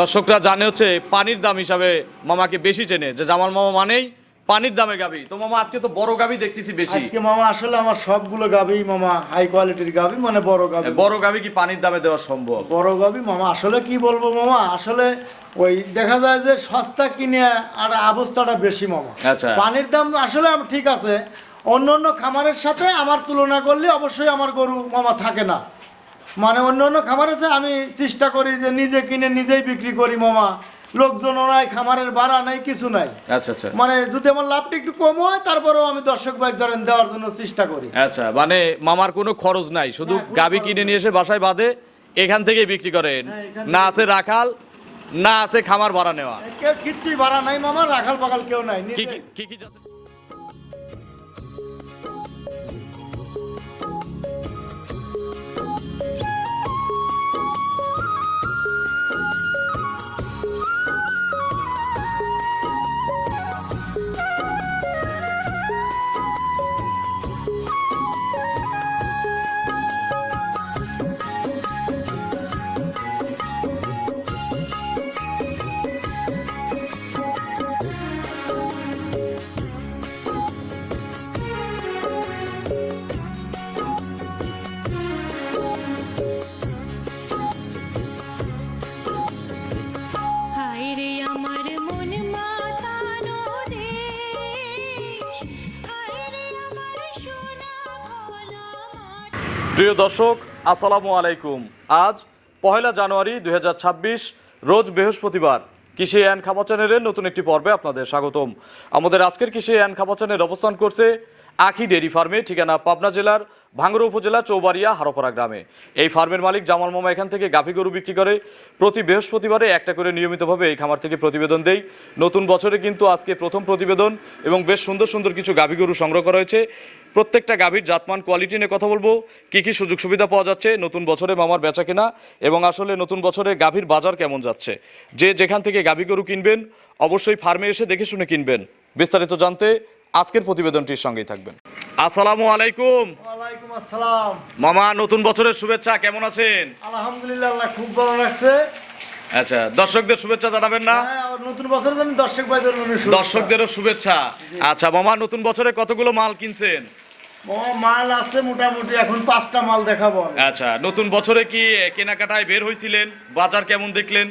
দর্শকরা জানে হচ্ছে পানির দাম হিসাবে মামাকে বেশি চেনে। যে জামাল মামা মানেই পানির দামে গাবি। তো মামা আজকে তো বড় গাবি দেখতেছি বেশি। আজকে মামা আসলে আমার সবগুলো গাবি মামা হাই কোয়ালিটির গাবি মানে বড় গাবি। বড় গাবি কি পানির দামে দেওয়া সম্ভব? বড় গাবি মামা আসলে কি বলব মামা আসলে ওই দেখা যায় যে সস্তা কিনে আর অবস্থাটা বেশি মামা। আচ্ছা। পানির দাম আসলে ঠিক আছে অন্য অন্য খামারের সাথে আমার তুলনা করলে অবশ্যই আমার গরু মামা থাকে না। মানে অন্য অন্য খামার আছে আমি চেষ্টা করি যে নিজে কিনে নিজেই বিক্রি করি মামা। লোকজনও নাই খামারের ভাড়া নাই কিছু নাই আচ্ছা আচ্ছা। মানে যদি আমার লাভটা একটু কম হয় তারপরেও আমি দর্শক ভাই ধরেন দেওয়ার জন্য চেষ্টা করি। আচ্ছা মানে মামার কোনো খরচ নাই শুধু গাবি কিনে নিয়ে এসে বাসায় বাঁধে এখান থেকেই বিক্রি করেন। হ্যাঁ, না আছে রাখাল না আছে খামার ভাড়া নেওয়া। কেউ কিচ্ছুই ভাড়া নাই মামা রাখাল পাখাল কেউ নাই কি কি- প্রিয় দর্শক, আসসালামু আলাইকুম। আজ পহেলা জানুয়ারি দু হাজার ছাব্বিশ, রোজ বৃহস্পতিবার কৃষি অ্যান্ড খাবা চ্যানেলের নতুন একটি পর্বে আপনাদের স্বাগতম। আমাদের আজকের কৃষি অ্যান্ড খাবা চ্যানেল অবস্থান করছে আখি ডেরি ফার্মে, ঠিকানা পাবনা জেলার ভাঙ্গুড়া উপজেলা চৌবাড়িয়া হারোপাড়া গ্রামে। এই ফার্মের মালিক জামাল মামা এখান থেকে গাভী গরু বিক্রি করে প্রতি বৃহস্পতিবারে একটা করে নিয়মিতভাবে এই খামার থেকে প্রতিবেদন দেই নতুন বছরে কিন্তু আজকে প্রথম প্রতিবেদন এবং বেশ সুন্দর সুন্দর কিছু গাভী গরু সংগ্রহ করা হয়েছে। প্রত্যেকটা গাভীর জাতমান কোয়ালিটি নিয়ে কথা বলব। কি কি সুযোগ সুবিধা পাওয়া যাচ্ছে, নতুন বছরে মামার বেচা কেনা এবং আসলে নতুন বছরে গাভীর বাজার কেমন যাচ্ছে। যে যেখান থেকে গাভী গরু কিনবেন, অবশ্যই ফার্মে এসে দেখে শুনে কিনবেন। বিস্তারিত জানতে আজকের প্রতিবেদনটির সঙ্গেই থাকবেন। আসসালামু আলাইকুম। ওয়ালাইকুম আসসালাম। মামা নতুন বছরের শুভেচ্ছা কেমন আছেন? আলহামদুলিল্লাহ আল্লাহ খুব ভালো লাগছে আচ্ছা দর্শকদের শুভেচ্ছা জানাবেন না? হ্যাঁ আর নতুন বছরের জন্য দর্শক ভাইদের দর্শকদেরও শুভেচ্ছা। আচ্ছা মামা নতুন বছরে কতগুলো মাল কিনছেন? মাল আছে মোটামুটি এখন পাঁচটা মাল দেখাবো আচ্ছা নতুন বছরে কি কেনাকাটায় বের হয়েছিলেন বাজার কেমন দেখলেন?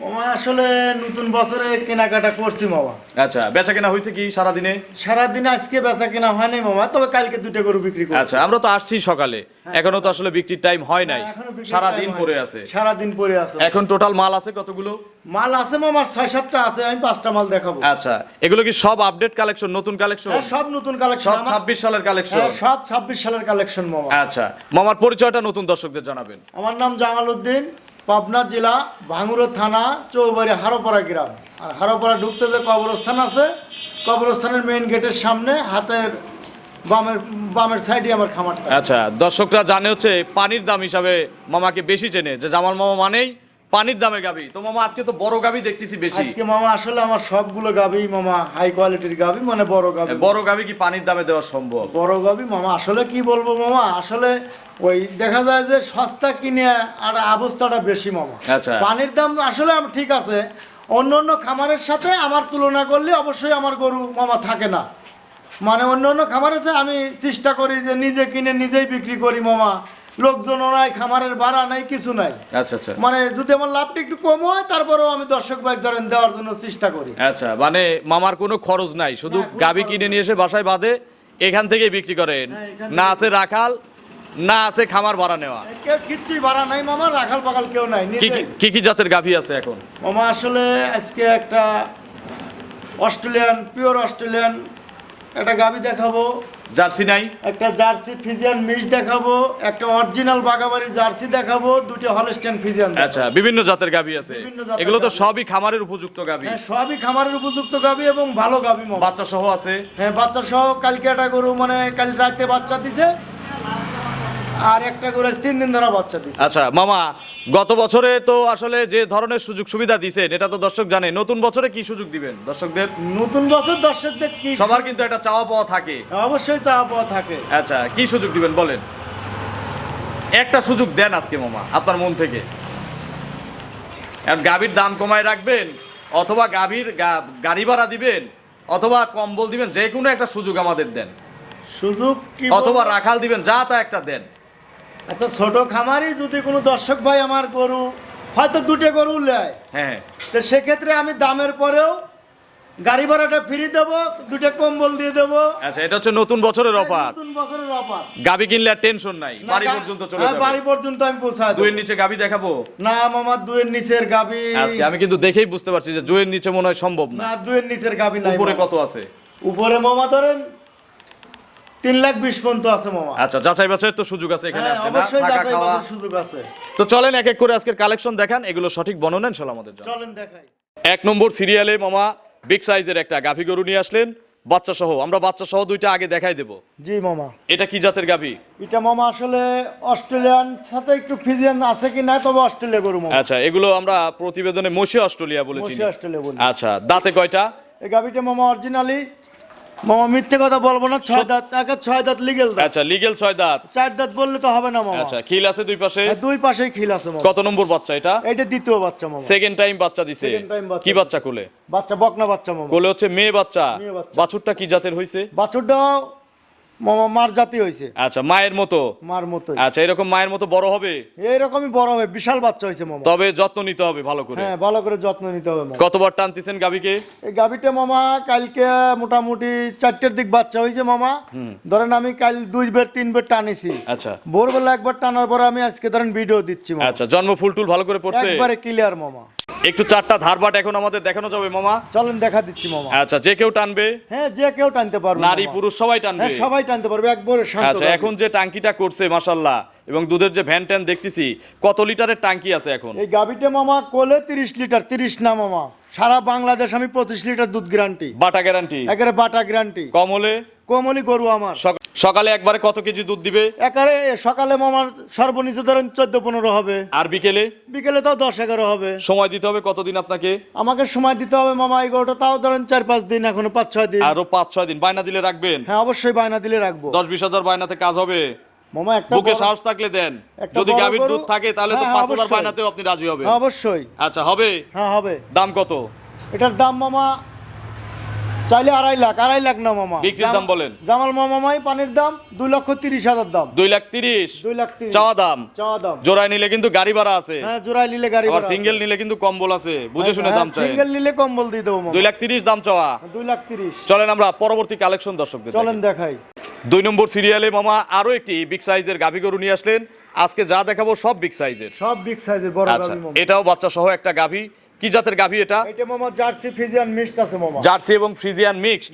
মামা আসলে নতুন বছরে কেনাকাটা করছি মামা। আচ্ছা বেচা কেনা হয়েছে কি সারাদিনে? সারাদিন আজকে বেচা কেনা হয় নাই মামা তবে কালকে দুটো গরু বিক্রি আচ্ছা আমরা তো আসছি সকালে। এখনও তো আসলে বিক্রির টাইম হয় নাই। হ্যাঁ, সারাদিন হয় পরে আছে। সারাদিন পরে আছে। এখন টোটাল মাল আছে কতগুলো? মাল আছে মামার ছয় সাতটা আছে আমি পাঁচটা মাল দেখাবো। আচ্ছা এগুলো কি সব আপডেট কালেকশন নতুন কালেকশন হ্যাঁ, সব নতুন কালেকশন সব ছাব্বিশ সালের কালেকশন সব ছাব্বিশ সালের কালেকশন মামা। আচ্ছা মামার পরিচয়টা নতুন দর্শকদের জানাবেন। আমার নাম জামাল উদ্দিন পাবনা জেলা ভাঙুরো থানা চৌবাড়ি হারোপাড়া গ্রাম। আর হারোপাড়া ঢুকতে যে কবরস্থান আছে কবরস্থানের মেইন গেটের সামনে হাতের বামের বামের সাইডে আমার খামারটা। আচ্ছা দর্শকরা জানে হচ্ছে পানির দাম হিসাবে মামাকে বেশি চেনে। যে জামাল মামা মানেই পানির দামে গাবি। তো মামা আজকে তো বড় গাবি দেখতেছি বেশি। আজকে মামা আসলে আমার সবগুলো গাবি মামা হাই কোয়ালিটির গাবি মানে বড় গাবি। বড় গাবি কি পানির দামে দেওয়া সম্ভব? বড় গাবি মামা আসলে কি বলব মামা আসলে ওই দেখা যায় যে সস্তা কিনে আর অবস্থাটা বেশি মামা। আচ্ছা। পানির দাম আসলে ঠিক আছে। অন্য অন্য খামারের সাথে আমার তুলনা করলে অবশ্যই আমার গরু মামা থাকে না। মানে অন্য অন্য খামার আছে আমি চেষ্টা করি যে নিজে কিনে নিজেই বিক্রি করি মামা। লোকজনও নাই খামারের ভাড়া নাই কিছু নাই। আচ্ছা আচ্ছা। মানে যদি আমার লাভটা একটু কম হয় তারপরেও আমি দর্শক ভাই ধরেন দেওয়ার জন্য চেষ্টা করি। আচ্ছা মানে মামার কোনো খরচ নাই। শুধু গাবি কিনে নিয়ে এসে বাসায় বাঁধে এখান থেকেই বিক্রি করেন। হ্যাঁ, না আছে রাখাল না আছে খামার ভাড়া নেওয়া। কেউ কিচ্ছুই ভাড়া নাই মামা রাখাল পাখাল কেউ নাই কি কি- জাতের গাভী আছে এখন? মামা আসলে আজকে একটা অস্ট্রেলিয়ান পিওর অস্ট্রেলিয়ান একটা গাবি দেখাবো। জার্সি নাই? একটা জার্সি ফিজিয়ান মিস দেখাবো একটা অরিজিনাল বাগাবাড়ি জার্সি দেখাবো দুটো হলস্টেন ফিজিয়ান আচ্ছা বিভিন্ন জাতের গাভী আছে। এগুলো তো সবই খামারের উপযুক্ত গাভী। হ্যাঁ সবই খামারের উপযুক্ত গাবি এবং ভালো গাবি মামা। বাচ্চা সহ আছে? হ্যাঁ বাচ্চা সহ কালকে একটা গরু মানে কাল রাতে বাচ্চা দিছে আর একটা আজ তিন দিন ধরে বাচ্চা দিছে। আচ্ছা মামা গত বছরে তো আসলে যে ধরনের সুযোগ সুবিধা দিছেন এটা তো দর্শক জানে। নতুন বছরে কি সুযোগ দিবেন? দর্শকদের নতুন বছর দর্শকদের কি সবার কিন্তু একটা চাওয়া পাওয়া থাকে। অবশ্যই চাওয়া পাওয়া থাকে। আচ্ছা কি সুযোগ দিবেন বলেন? একটা সুযোগ দেন আজকে মামা আপনার মন থেকে। আর গাভীর দাম কমায় রাখবেন অথবা গাভীর গাড়ি ভাড়া দিবেন অথবা কম্বল দিবেন যে কোনো একটা সুযোগ আমাদের দেন। সুযোগ অথবা রাখাল দিবেন যা তা একটা দেন। একটা ছোট খামারি যদি কোনো দর্শক ভাই আমার গরু হয়তো দুটো গরু নেয়। হ্যাঁ। তো সেক্ষেত্রে আমি দামের পরেও গাড়ি ভাড়াটা ফ্রি দেবো দুটো কম্বল দিয়ে দেবো। আচ্ছা এটা হচ্ছে নতুন বছরের অফার নতুন বছরের অফার গাবি কিনলে আর টেনশন নাই বাড়ি পর্যন্ত চলে হ্যাঁ, যাবে। বাড়ি পর্যন্ত আমি পৌঁছায় দেবো। দুয়ের নিচে গাবি দেখাবো? না মামা দুয়ের নিচের গাবি। আজকে আমি কিন্তু দেখেই বুঝতে পারছি যে জুয়ের নিচে মনে হয় সম্ভব না। না দুয়ের নিচের গাবি নাই উপরে কত আছে? উপরে মামা ধরেন তিন লাখ বিশ পর্যন্ত আছে মামা। আচ্ছা যাচাই বাছাই তো সুযোগ আছে এখানে হ্যাঁ, আসলে না? অবশ্যই থাকা যাচাই খাওয়া। বাছাইয়ের সুযোগ আছে। তো চলেন এক এক করে আজকের কালেকশন দেখান এগুলো সঠিক বর্ণনা ইনশাল্লাহ আমাদের জন্য। চলেন দেখাই। এক নম্বর সিরিয়ালে মামা বিগ সাইজের একটা গাভী গরু নিয়ে আসলেন বাচ্চা সহ আমরা বাচ্চা সহ দুইটা আগে দেখাই দেব। জি মামা। এটা কি জাতের গাভী? এটা মামা আসলে অস্ট্রেলিয়ান সাথে একটু ফিজিয়ান আছে কি না তবে অস্ট্রেলিয়া গরু মামা। আচ্ছা এগুলো আমরা প্রতিবেদনে মসি অস্ট্রেলিয়া বলেছি মসি অস্ট্রেলিয়া বলি। আচ্ছা দাঁতে কয়টা? এই গাবিটা মামা অরিজিনালি মামা মিথ্যে কথা বলব না ছয় দাঁত ছয় দাঁত লিগেল দাঁত। আচ্ছা লিগেল ছয় দাঁত। চার দাঁত বললে তো হবে না মামা। আচ্ছা খিল আছে দুই পাশে? হ্যাঁ, দুই পাশেই খিল আছে মামা। কত নম্বর বাচ্চা এটা? এটা দ্বিতীয় বাচ্চা মামা। সেকেন্ড টাইম বাচ্চা দিছে। সেকেন্ড টাইম বাচ্চা। কি বাচ্চা কোলে? বাচ্চা বকনা বাচ্চা মামা। কোলে হচ্ছে মেয়ে বাচ্চা। বাছুরটা কি জাতের হইছে? বাছুরটা মার জাতি হয়েছে আচ্ছা মায়ের মতো? মার মতোই। আচ্ছা এরকম মায়ের মতো বড় হবে? এইরকমই বড় হবে বিশাল বাচ্চা হয়েছে মামা। তবে যত্ন নিতে হবে ভালো করে। হ্যাঁ ভালো করে যত্ন নিতে হবে মামা। কতবার টানতেছেন গাবিকে এই গাভিটা মামা কালকে মোটামুটি চারটের দিক বাচ্চা হয়েছে মামা। ধরেন আমি কাল দুই বের তিন বের টানেছি। আচ্ছা। ভোরবেলা একবার টানার পরে আমি আজকে ধরেন ভিডিও দিচ্ছি আচ্ছা জন্ম ফুল টুল ভালো করে পড়ছে? একবারে ক্লিয়ার মামা। একটু চারটা ধারবাট এখন আমাদের দেখানো যাবে মামা। চলেন দেখা দিচ্ছি মামা। আচ্ছা যে কেউ টানবে হ্যাঁ যে কেউ টানতে পারবে নারী পুরুষ সবাই টানবে। হ্যাঁ সবাই টানতে পারবে একবারে শান্ত আচ্ছা এখন যে টাঙ্কিটা করছে মাশাআল্লাহ এবং দুধের যে ভ্যান ট্যান দেখতেছি কত লিটারের টাঙ্কি আছে এখন? এই গাবিটা মামা কোলে তিরিশ লিটার তিরিশ না মামা। সারা বাংলাদেশ আমি পঁচিশ লিটার দুধ গ্যারান্টি বাটা গ্যারান্টি একেবারে বাটা গ্যারান্টি কম হলে? কোমলি গরু আমার। সকালে একবারে কত কেজি দুধ দিবে? একারে সকালে মামার সর্বনিচে ধরেন চোদ্দ পনেরো হবে। আর বিকেলে? বিকেলে তাও দশ এগারো হবে। সময় দিতে হবে কতদিন আপনাকে? আমাকে সময় দিতে হবে মামা এই গরুটা তাও ধরেন চার পাঁচ দিন এখনও পাঁচ ছয় দিন। আরও পাঁচ ছয় দিন। বায়না দিলে রাখবেন? হ্যাঁ অবশ্যই বায়না দিলে রাখব। দশ বিশ হাজার বায়নাতে কাজ হবে। মামা একটা বুকে সাহস থাকলে দেন। যদি গাভীর দুধ থাকে তাহলে তো হ্যাঁ, পাঁচ হাজার অবশ্যই। আপনি রাজি হবেন। হ্যাঁ, অবশ্যই। আচ্ছা হবে? হ্যাঁ হবে। দাম কত? এটার দাম মামা চাইলে আড়াই লাখ আড়াই লাখ না মামা। বিক্রির দাম বলেন। জামাল পানির দাম দুই লক্ষ তিরিশ হাজার দাম। দুই লাখ তিরিশ? দুই লাখ তিরিশ। চাওয়া দাম? চাওয়া দাম। জোড়ায় নিলে কিন্তু গাড়ি ভাড়া আছে। হ্যাঁ জোড়াই নিলে গাড়ি আবার সিঙ্গেল নিলে কিন্তু কম্বল আছে। বুঝে শুনে দাম চাই। সিঙ্গেল নিলে কম্বল দিয়ে দেবো দুই লাখ তিরিশ দাম চাওয়া। দুই লাখ তিরিশ। চলেন আমরা পরবর্তী কালেকশন দর্শকদের চলেন দেখাই। দুই নম্বর সিরিয়ালে মামা আরও একটি বিগ সাইজের গাভী গরু নিয়ে আসলেন। আজকে যা দেখাবো সব বিগ সাইজের সব বিগ সাইজের বড় আচ্ছা এটাও বাচ্চা সহ একটা গাভী। কি জাতের গাভী এটা? এটা মামা জার্সি ফিজিয়ান মিক্সড আছে মামা। জার্সি এবং ফ্রিজিয়ান মিক্সড।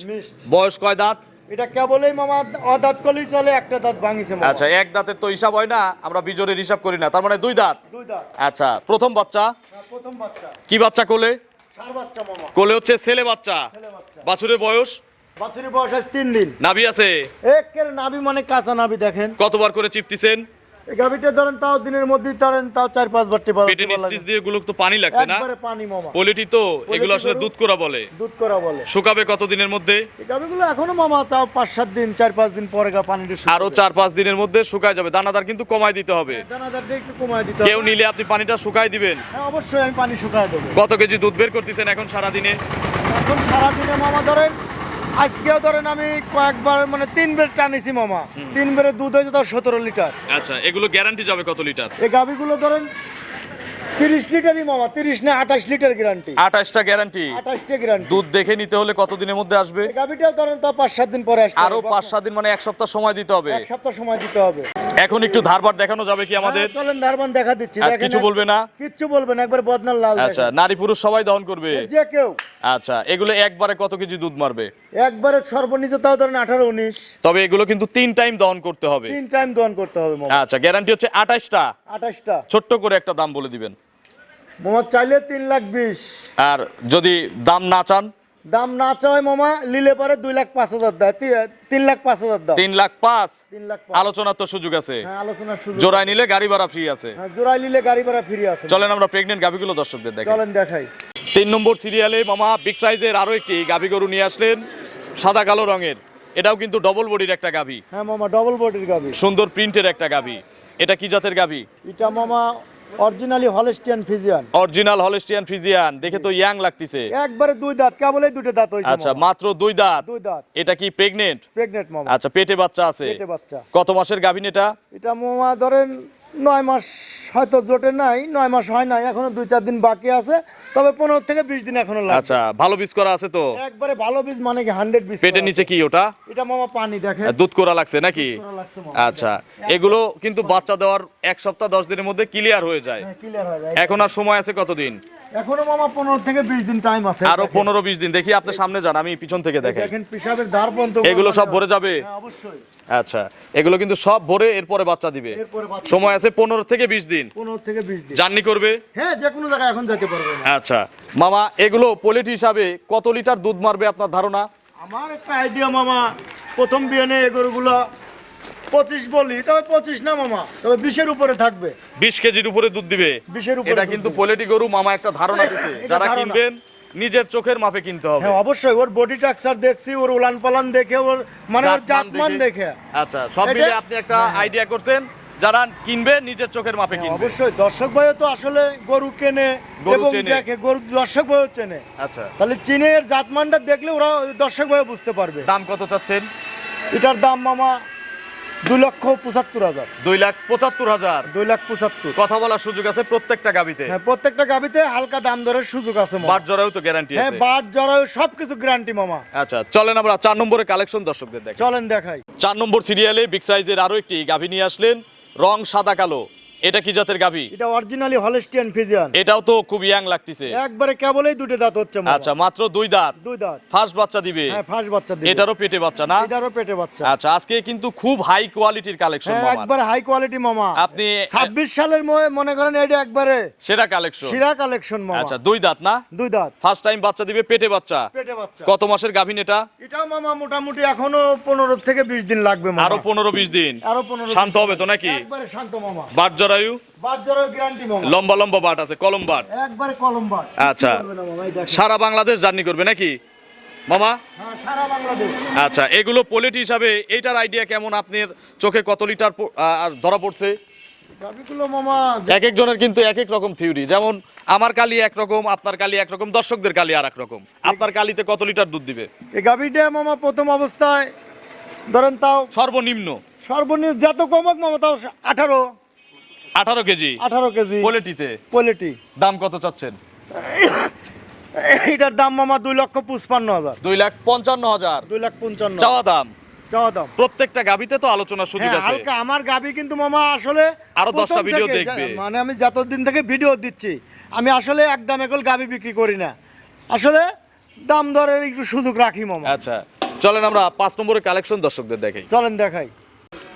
বয়স কয় দাঁত? এটা কেবলই মামা অদাঁত করলেই চলে একটা দাঁত ভাঙিছে মামা। আচ্ছা এক দাঁতের তো হিসাব হয় না আমরা বিজোরের হিসাব করি না। তার মানে দুই দাঁত? দুই দাঁত। আচ্ছা প্রথম বাচ্চা? হ্যাঁ, প্রথম বাচ্চা। কি বাচ্চা কোলে? চার বাচ্চা মামা। কোলে হচ্ছে ছেলে বাচ্চা। ছেলে বাচ্চা। বাছুরের বয়স? বাছুরি বয়স আছে তিন দিন। নাভি আছে? একের নাভি মানে কাঁচা নাভি দেখেন। কতবার করে চিপতিছেন? এই গাভিটা ধরেন তাও দিনের মধ্যেই ধরেন তাও চার পাঁচ বার টেপা পেটে নিস্টিস দিয়ে গুলো তো পানি লাগছে না? একবারে পানি মামা। পোলিটি তো এগুলো আসলে দুধ করা বলে। দুধ করা বলে। শুকাবে কতদিনের মধ্যে? এই গাভিগুলো এখনও মামা তাও পাঁচ সাত দিন চার পাঁচ দিন পরে গা পানি দিয়ে আরও চার পাঁচ দিনের মধ্যে শুকায় যাবে। দানাদার কিন্তু কমাই দিতে হবে। দানাদারটা একটু কমায় দিতে কেউ হবে। নিলে আপনি পানিটা শুকাই দিবেন। হ্যাঁ অবশ্যই আমি পানি শুকায় দেবো। কত কেজি দুধ বের করতেছেন এখন সারা দিনে এখন সারাদিনে মামা ধরেন আজকেও ধরেন আমি কয়েকবার মানে তিন বের টানিছি মামা। তিন বেরে দুধ হয়েছে তাও সতেরো লিটার। আচ্ছা এগুলো গ্যারান্টি যাবে কত লিটার? এই গাভিগুলো ধরেন তিরিশ লিটারই মামা তিরিশ না আঠাশ লিটার গ্যারান্টি গ্যারান্টি গ্যারান্টি দুধ দেখে নিতে হলে কত দিনের মধ্যে আসবে? এই গাভিটাও ধরেন তাও পাঁচ সাত দিন পরে আসবে আরও পাঁচ সাত দিন মানে এক সপ্তাহ সময় দিতে হবে। এক সপ্তাহ সময় দিতে হবে। এখন একটু ধারবার দেখানো যাবে কি আমাদের? হ্যাঁ, চলেন দারবান দেখা দিচ্ছি। দেখেন কিছু বলবে না? কিচ্ছু বলবেন একবার বদনার লাল আচ্ছা নারী পুরুষ সবাই দহন করবে? যে কেউ। আচ্ছা এগুলো একবারে কত কেজি দুধ মারবে? একবারে সর্বনিচ্চ তাও ধরেন আঠারো উনিশ। তবে এগুলো কিন্তু তিন টাইম দহন করতে হবে। তিন টাইম দোয়ান করতে হবে আচ্ছা গ্যারান্টি হচ্ছে আঠাশটা। আঠাশটা। ছোট্ট করে একটা দাম বলে দিবেন। মামা চাইলে তিন লাখ বিশ। আর যদি দাম না চান? দাম না চাওয়ায় মামা লিলে পরে দুই লাখ পাঁচ হাজার দেয়। তিন লাখ পাঁচ হাজার দাম তিন লাখ পাঁচ? তিন লাখ আলোচনার তো সুযোগ আছে। হ্যাঁ আলোচনার সুযোগ জোড়ায় নিলে গাড়ি ভাড়া ফ্রি আছে। হ্যাঁ জোড়াই নিলে গাড়ি ভাড়া ফিরে আসে চলেন আমরা প্রেগনেন্ট গাভিগুলো দর্শকদের দেখেন চলেন দেখাই। তিন নম্বর সিরিয়ালে মামা বিগ সাইজের আরও একটি গাভি গরু নিয়ে আসলেন সাদা কালো রঙের। এটাও কিন্তু ডবল বডির একটা গাভি। হ্যাঁ মামা ডবল বডির গাবি সুন্দর প্রিন্টের একটা গাভি। এটা কি জাতের গাভি? এটা মামা originally Holstein Friesian. Original Holstein Friesian. দেখে তো ইয়াং লাগতেছে। একবারে দুই দাঁত কেবলই দুটো দাঁত হইছে আচ্ছা মাত্র দুই দাঁত? দুই দাঁত। এটা কি প্রেগনেন্ট প্রেগন্যান্ট মামা। আচ্ছা পেটে বাচ্চা আছে। পেটে বাচ্চা। কত মাসের গাভিন এটা? এটা মামা ধরেন নয় মাস হয়তো জোটে নাই নয় মাস হয় নাই এখনও দুই চার দিন বাকি আছে তবে পনেরো থেকে বিশ দিন এখনও লাগবে। আচ্ছা ভালো বীজ করা আছে তো? একবারে ভালো বীজ মানে কি হান্ড্রেড বীজ পেটের নিচে কি ওটা? এটা মামা পানি দেখে। দুধ করা লাগছে নাকি। আচ্ছা এগুলো কিন্তু বাচ্চা দেওয়ার এক সপ্তাহ দশ দিনের মধ্যে ক্লিয়ার হয়ে হ্যাঁ, হয়ে যায়। এখন আর সময় আছে কতদিন? এখনও মামা পনেরো থেকে বিশ দিন টাইম আছে। আরও দেখেন। পনেরো বিশ দিন। দেখি আপনি সামনে যান আমি পিছন থেকে দেখেন। দেখেন পিসাবের ধার পর্যন্ত এগুলো সব ভরে যাবে? হ্যাঁ, অবশ্যই। আচ্ছা এগুলো কিন্তু সব ভরে এরপরে বাচ্চা দিবে। সময় আছে পনেরো থেকে বিশ দিন। পনেরো থেকে বিশ দিন। জার্নি করবে? হ্যাঁ যে কোনো জায়গায় এখন যেতে পারবে আচ্ছা মামা এগুলো পোলেট হিসাবে কত লিটার দুধ মারবে আপনার ধারণা? আমার একটা আইডিয়া মামা। প্রথম বিয়ানে এই গরুগুলো পঁচিশ বলি তবে পঁচিশ না মামা তবে বিশের উপরে থাকবে। বিশ কেজির উপরে দুধ দিবে। বিশের উপরে এটা কিন্তু। পোলেটি গরু মামা একটা ধারণা দিচ্ছে যারা কিনবেন নিজের চোখের মাপে কিনতে হবে। হ্যাঁ অবশ্যই ওর বডি টাক্সার দেখছি ওর উলান পালান দেখে ওর মানে ওর জাতমান দেখে। আচ্ছা সব মিলে আপনি একটা হ্যাঁ, হ্যাঁ। আইডিয়া করছেন যারা কিনবে নিজের চোখের মাপে কিনবে। অবশ্যই দর্শক ভাইও তো আসলে গরু কেনে এবং দেখে গরু দর্শক ভাইও চেনে। আচ্ছা। তাহলে চিনে এর জাতমানটা দেখলে ওরা দর্শক ভাইও বুঝতে পারবে। দাম কত চাচ্ছেন? এটার দাম মামা দুই লক্ষ পঁচাত্তর হাজার। দুই লাখ পঁচাত্তর হাজার। দুই লাখ পঁচাত্তর। কথা বলার সুযোগ আছে প্রত্যেকটা গাবিতে। হ্যাঁ প্রত্যেকটা গাবিতে হালকা দাম দরের সুযোগ আছে মামা। বাট জরাও তো গ্যারান্টি হ্যাঁ আছে। বাট জরায়ু সবকিছু গ্যারান্টি মামা। আচ্ছা চলেন আমরা চার নম্বরের কালেকশন দর্শকদের দেখ চলেন দেখাই। চার নম্বর সিরিয়ালে বিগ সাইজের আরও একটি গাভী নিয়ে আসলেন রং সাদা কালো। এটা কি জাতের গাভী? এটা অরিজিনালি হলস্টিয়ান ফিজিয়ান এটাও তো খুব ইয়াং লাগতেছে। একবারে কেবলই দুটো দাঁত হচ্ছে আচ্ছা মাত্র দুই দাঁত। দুই দাঁত। ফার্স্ট বাচ্চা দিবে। হ্যাঁ ফার্স্ট বাচ্চা দিবে। এটারও পেটে বাচ্চা না? এটারও পেটে বাচ্চা। আচ্ছা আজকে কিন্তু খুব হাই কোয়ালিটির কালেকশন হ্যাঁ একবারে হাই কোয়ালিটি মামা। আপনি ছাব্বিশ সালের মধ্যে মনে করেন এটা একবারে সেরা কালেকশন সিরা কালেকশন মামা। আচ্ছা দুই দাঁত না? দুই দাঁত। ফার্স্ট টাইম বাচ্চা দিবে পেটে বাচ্চা। পেটে বাচ্চা। কত মাসের গাভিন এটা? এটাও মামা মোটামুটি এখনও পনেরো থেকে বিশ দিন লাগবে মামা। আরও পনেরো বিশ দিন। আরও পনেরো শান্ত হবে তো নাকি? একবারে শান্ত মামা। বাট মামা লম্বা লম্বা বাট আছে কলম বাট। একবারে কলম বাট। আচ্ছা। সারা বাংলাদেশ জার্নি করবে নাকি? মামা? হ্যাঁ আচ্ছা এগুলো পোলেট হিসাবে এইটার আইডিয়া কেমন? আপনার চোখে কত লিটার আর ধরা পড়ছে? এক একজনের কিন্তু এক এক রকম থিওরি যেমন আমার কালি একরকম আপনার কালি একরকম দর্শকদের কালি আর এক রকম। আপনার কালিতে কত লিটার দুধ দিবে? এই গাবিটা মামা প্রথম অবস্থায় ধরেন তাও সর্বনিম্ন। সর্বনিম্ন যত কমক মামা তাও আঠারো। আঠারো কেজি। আঠারো কেজি। পোলেটিতে কোয়ালিটি দাম কত চাচ্ছেন? এটার দাম মামা দুই লক্ষ পঁচপান্ন হাজার। দুই লাখ পঞ্চান্ন হাজার। দুই লাখ পঞ্চান্ন। চাওয়া দাম? চাওয়া দাম। প্রত্যেকটা গাবিতে তো আলোচনার সুযোগ হ্যাঁ আছে। হালকা। আমার গাবি কিন্তু মামা আসলে আরও দশটা ভিডিও দেখবে। মানে আমি যতদিন থেকে ভিডিও দিচ্ছি আমি আসলে একদম একল গাবি বিক্রি করি না। আসলে দাম দরের একটু সুযোগ রাখি মামা। আচ্ছা চলেন আমরা পাঁচ নম্বরের কালেকশন দর্শকদের দেখাই। চলেন দেখাই।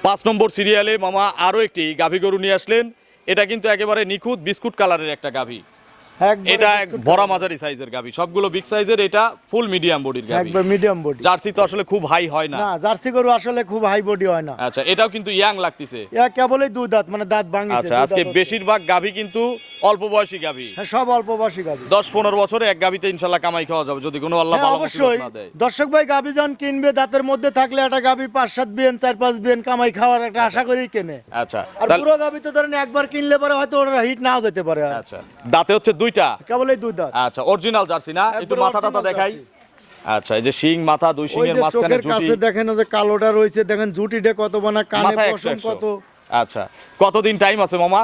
পাঁচ নম্বর সিরিয়ালে মামা আরও একটি গাভী গরু নিয়ে আসলেন। এটা কিন্তু একেবারে নিখুঁত বিস্কুট কালারের একটা গাভী। এটা ভরা মাঝারি সাইজের গাভী। সবগুলো বিগ সাইজের এটা ফুল মিডিয়াম বডির গাভী। একবার মিডিয়াম বডি জার্সি তো আসলে খুব হাই হয় না। না জার্সি গরু আসলে খুব হাই বডি হয় না। আচ্ছা এটাও কিন্তু ইয়াং লাগতেছে। এ কেবলই দুই দাঁত মানে দাঁত ভাঙিছে আচ্ছা আজকে বেশিরভাগ গাভী কিন্তু অল্প বয়সী গাভী। হ্যাঁ সব অল্প বয়সী গাবি দশ পনেরো বছরে এক গাভীতে ইনশাল্লাহ কামাই খাওয়া যাবে যদি কোনো আল্লাহ হ্যাঁ ভালো অবশ্যই। দর্শক ভাই গাবি যখন কিনবে দাঁতের মধ্যে থাকলে একটা গাবি পাঁচ সাত বিয়েন চার পাঁচ বিয়েন কামাই খাওয়ার একটা আশা করেই কেনে। আচ্ছা আর পুরো গাবি তো ধরেন একবার কিনলে পরে হয়তো ওটা হিট নাও যেতে পারে আচ্ছা দাঁতে হচ্ছে দুইটা? কেবলই দুই দাঁত। আচ্ছা অরিজিনাল জার্সি না? একটু মাথা টাথা দেখাই। আচ্ছা এই যে শিং মাথা দুই শিংয়ের মাঝখানে জুটি। কাছে দেখেন যে কালোটা রয়েছে দেখেন জুটিটা কত বানা কানে পশম কত। আচ্ছা কতদিন টাইম আছে মামা?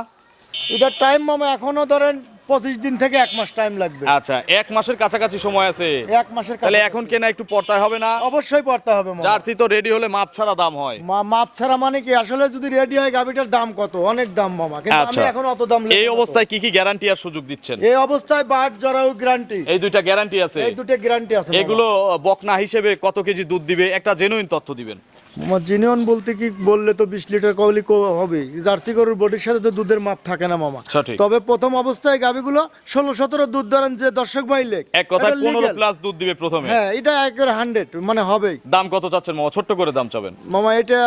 এটা টাইম মামা এখনও ধরেন পঁচিশ দিন থেকে এক মাস টাইম লাগবে। আচ্ছা এক মাসের কাছাকাছি সময় আছে। এক মাসের তাহলে এখন কেনা একটু পড়তায় হবে না? অবশ্যই পড়তে হবে জার্সি তো রেডি হলে মাপ ছাড়া দাম হয়। মাপ ছাড়া মানে কি? আসলে যদি রেডি হয় গাবিটার দাম কত? অনেক দাম মামা। কিন্তু আচ্ছা। আমি এখন অত দাম এই অবস্থায় কি কি গ্যারান্টি আর সুযোগ দিচ্ছেন? এই অবস্থায় বাট জরাও গ্যারান্টি এই দুইটা গ্যারান্টি আছে। এই দুটো গ্যারান্টি আছে এগুলো বকনা হিসেবে কত কেজি দুধ দিবে? একটা জেনুইন তথ্য দিবেন। আমার জিনিয়ন বলতে কি বললে তো বিশ লিটার কবলি হবে? জার্সি গরুর বডির সাথে তো দুধের মাপ থাকে না মামা। তবে প্রথম অবস্থায় গাবিগুলো ষোলো সতেরো দুধ ধরেন যে দর্শক বাইলে এক কথায় পনেরো প্লাস দুধ দিবে প্রথমে। হ্যাঁ এটা একেবারে হান্ড্রেড মানে হবেই। দাম কত চাচ্ছেন মামা? ছোট্ট করে দাম চাবেন। মামা এটা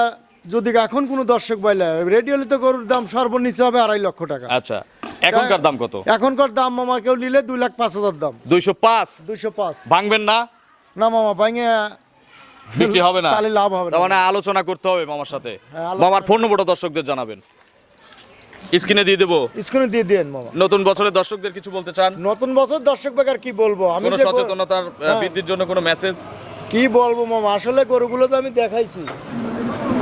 যদি এখন কোনো দর্শক বাইলে রেডি তো গরুর দাম সর্বনিচে হবে আড়াই লক্ষ টাকা। আচ্ছা এখনকার দাম কত? এখনকার দাম মামা কেউ নিলে দুই লাখ পাঁচ হাজার দাম। দুইশো পাঁচ। দুইশো পাঁচ। ভাঙবেন না? না মামা ভাঙে বিক্রি হবে না। তাহলে লাভ হবে না। মানে আলোচনা করতে হবে মামার সাথে। হ্যাঁ, মামার ফোন নম্বরটা দর্শকদের জানাবেন। স্ক্রিনে দিয়ে দেবো। স্ক্রিনে দিয়ে দেন মামা। নতুন বছরের দর্শকদের কিছু বলতে চান? নতুন বছর দর্শক বেকার কি বলব? আমি কোনো যে সচেতনতার হ্যাঁ। বৃদ্ধির জন্য কোনো মেসেজ কি বলব মামা? আসলে গরুগুলো তো আমি দেখাইছি।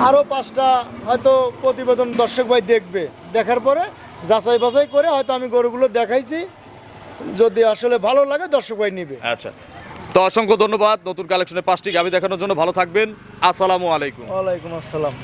আরও পাঁচটা হয়তো প্রতিবেদন দর্শক ভাই দেখবে। দেখার পরে যাচাই বাছাই করে হয়তো আমি গরুগুলো দেখাইছি। যদি আসলে ভালো লাগে দর্শক ভাই নিবে। আচ্ছা। তো অসংখ্য ধন্যবাদ নতুন কালেকশনের পাঁচটি গাবি দেখানোর জন্য ভালো থাকবেন। আসসালামু আলাইকুম। ওয়ালাইকুম আসসালাম।